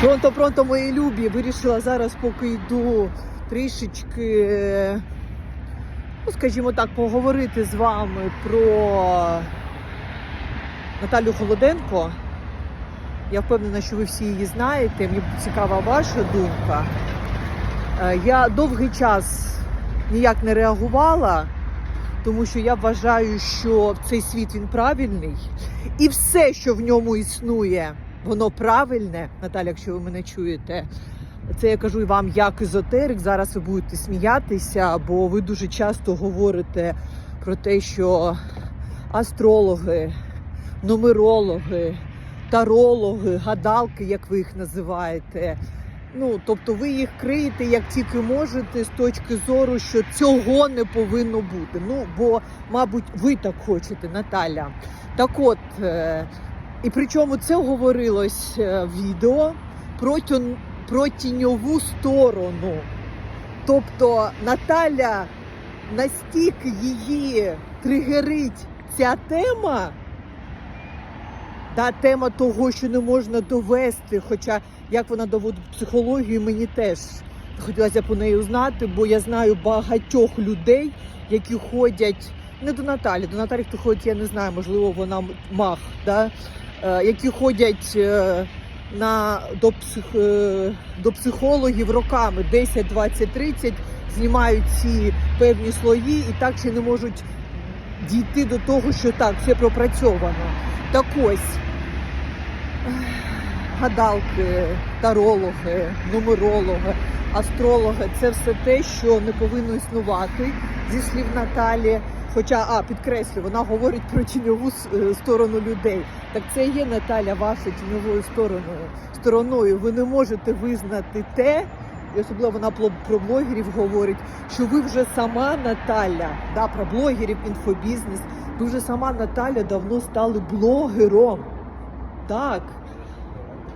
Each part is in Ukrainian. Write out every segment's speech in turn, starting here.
Пронто, пронто, мої любі. Вирішила зараз, поки йду трішечки, ну скажімо так, поговорити з вами про Наталю Холоденко. Я впевнена, що ви всі її знаєте. Мені цікава ваша думка. Е, Я довгий час ніяк не реагувала, тому що я вважаю, що цей світ він правильний, і все, що в ньому існує, воно правильне. Наталя, якщо ви мене чуєте, це я кажу вам як езотерик. Зараз ви будете сміятися, бо ви дуже часто говорите про те, що астрологи, нумерологи, тарологи, гадалки, як ви їх називаєте. Ну, тобто ви їх криєте як тільки можете з точки зору, що цього не повинно бути. Ну, бо, мабуть, ви так хочете, Наталя. Так от, е, і причому це говорилось е, відео про, тіньову сторону. Тобто Наталя настільки її тригерить ця тема, та тема того, що не можна довести. Хоча як вона доводить психологію, мені теж хотілося б неї узнати, бо я знаю багатьох людей, які ходять не до Наталі. До Наталі хто ходить, я не знаю, можливо, вона мах, да? Е, які ходять е, на, до, псих, е, до психологів роками 10, 20, 30, знімають ці певні слої і так ще не можуть дійти до того, що так, все пропрацьовано. Так ось гадалки, тарологи, нумерологи, астрологи це все те, що не повинно існувати зі слів Наталі. Хоча, а підкреслю, вона говорить про тіньову е, сторону людей. Так це є Наталя ваша тіньовою стороною. Стороною ви не можете визнати те, і особливо вона про- блогерів говорить, що ви вже сама Наталя, да, про блогерів, інфобізнес. Ви вже сама Наталя давно стали блогером. Так,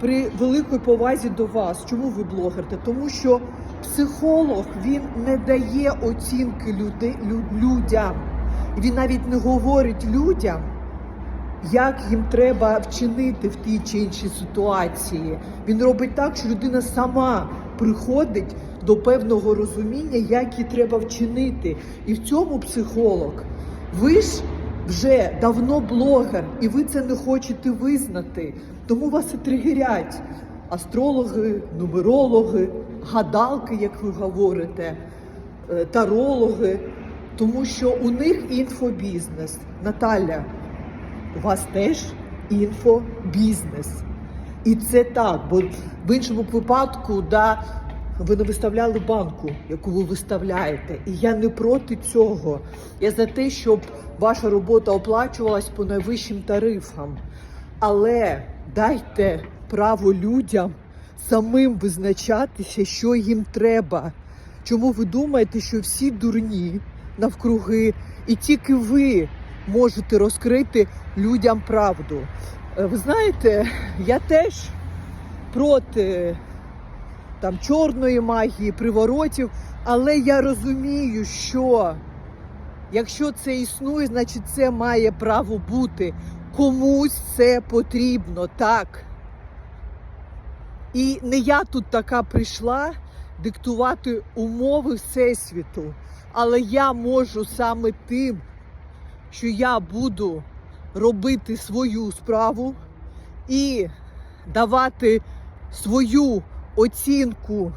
при великій повазі до вас. Чому ви блогер? Та Тому що психолог він не дає оцінки люди, лю- людям. Він навіть не говорить людям, як їм треба вчинити в тій чи іншій ситуації. Він робить так, що людина сама приходить до певного розуміння, як їй треба вчинити. І в цьому психолог. Ви ж вже давно блогер, і ви це не хочете визнати. Тому вас і тригерять астрологи, нумерологи, гадалки, як ви говорите, е, тарологи. Тому що у них інфобізнес. Наталя, у вас теж інфобізнес. І це так, бо в іншому випадку, да, ви не виставляли банку, яку ви виставляєте. І я не проти цього. Я за те, щоб ваша робота оплачувалась по найвищим тарифам. Але дайте право людям самим визначатися, що їм треба. Чому ви думаєте, що всі дурні навкруги, і тільки ви можете розкрити людям правду? Е, Ви знаєте, я теж проти там чорної магії, приворотів, але я розумію, що якщо це існує, значить це має право бути. Комусь це потрібно, так. І не я тут така прийшла диктувати умови Всесвіту, але я можу саме тим, що я буду робити свою справу і давати свою оцінку,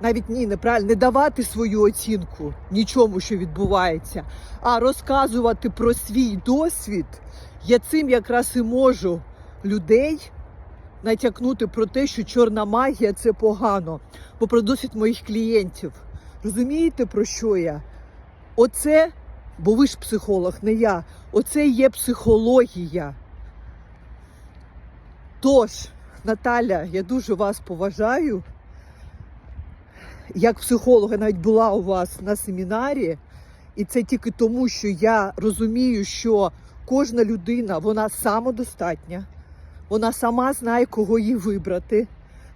навіть ні, неправильно, не давати свою оцінку нічому, що відбувається, а розказувати про свій досвід, я цим якраз і можу людей натякнути про те, що чорна магія це погано, бо про досвід моїх клієнтів. Розумієте, про що я? Оце, бо ви ж психолог, не я. Оце є психологія. Тож, Наталя, я дуже вас поважаю. Як психолога навіть була у вас на семінарі, і це тільки тому, що я розумію, що кожна людина вона самодостатня, вона сама знає, кого їй вибрати,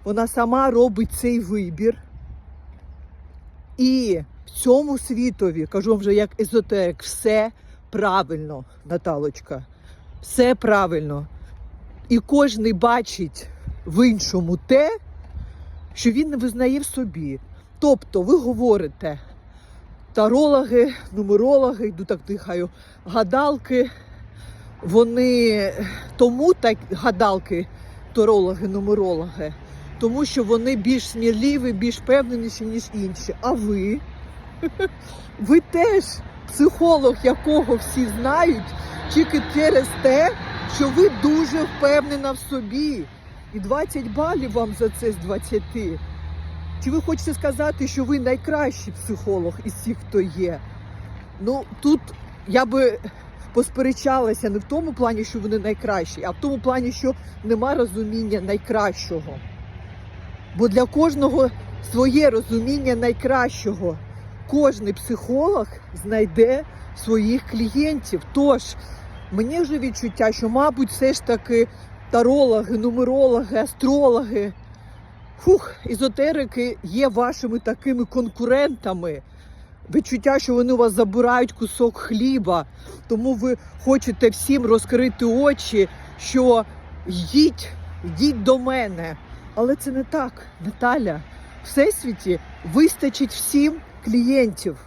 вона сама робить цей вибір. І в цьому світові, кажу вам вже як езотерик, все правильно, Наталочка. Все правильно. І кожен бачить в іншому те, що він не визнає в собі. Тобто, ви говорите, тарологи, нумерологи, йду так дихаю, гадалки, вони тому так гадалки, тарологи, нумерологи, тому що вони більш сміливі, більш впевненіші, ніж інші. А ви? Ви теж психолог, якого всі знають, тільки через те, що ви дуже впевнена в собі. І 20 балів вам за це з 20. Чи ви хочете сказати, що ви найкращий психолог із всіх, хто є? Ну тут я би посперечалася не в тому плані, що вони найкращі, а в тому плані, що нема розуміння найкращого. Бо для кожного своє розуміння найкращого. Кожний психолог знайде своїх клієнтів. Тож мені вже відчуття, що, мабуть, все ж таки тарологи, нумерологи, астрологи, фух, езотерики є вашими такими конкурентами. Відчуття, що вони у вас забирають кусок хліба, тому ви хочете всім розкрити очі, що йдіть, йдіть до мене. Але це не так, Наталя. Всесвіті вистачить всім клієнтів.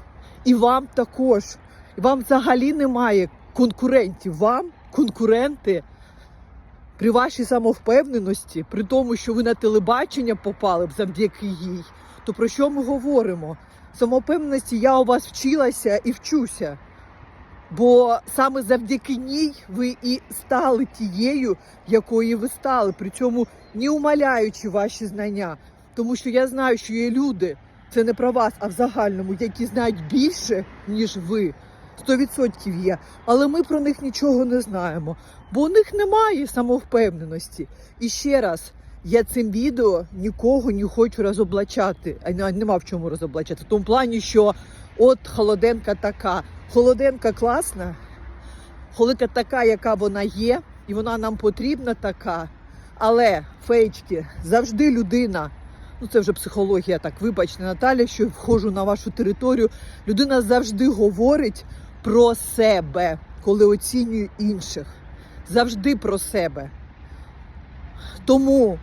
І вам також. І вам взагалі немає конкурентів. Вам конкуренти при вашій самовпевненості, при тому, що ви на телебачення попали б завдяки їй, то про що ми говоримо? Самовпевненості я у вас вчилася і вчуся. Бо саме завдяки ній ви і стали тією, якою ви стали, при цьому не умаляючи ваші знання. Тому що я знаю, що є люди, це не про вас, а в загальному, які знають більше, ніж ви. 100% є. Але ми про них нічого не знаємо, бо у них немає самовпевненості. І ще раз, я цим відео нікого не хочу розоблачати, а не- нема в чому розоблачати. В тому плані, що от холоденка така. Холоденка класна, холоденка така, яка вона є, і вона нам потрібна така. Але фейчки завжди людина. Ну, це вже психологія, так вибачте, Наталя, що входжу на вашу територію. Людина завжди говорить про себе, коли оцінює інших. Завжди про себе. Тому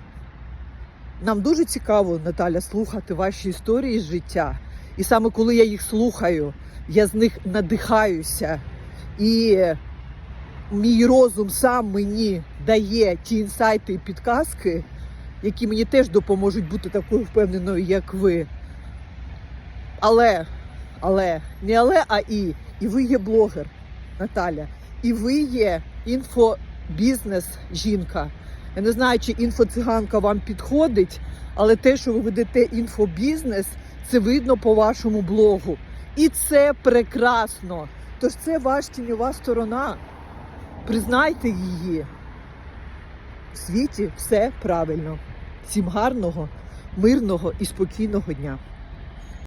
нам дуже цікаво, Наталя, слухати ваші історії з життя. І саме коли я їх слухаю, я з них надихаюся. І мій розум сам мені дає ті інсайти і підказки, які мені теж допоможуть бути такою впевненою, як ви. Але, але, не але, а і. І ви є блогер, Наталя. І ви є інфобізнес жінка. Я не знаю, чи інфоциганка вам підходить, але те, що ви ведете інфобізнес, це видно по вашому блогу. І це прекрасно. Тож це ваша тіньова сторона. Признайте її. В світі все правильно. Всім гарного, мирного і спокійного дня.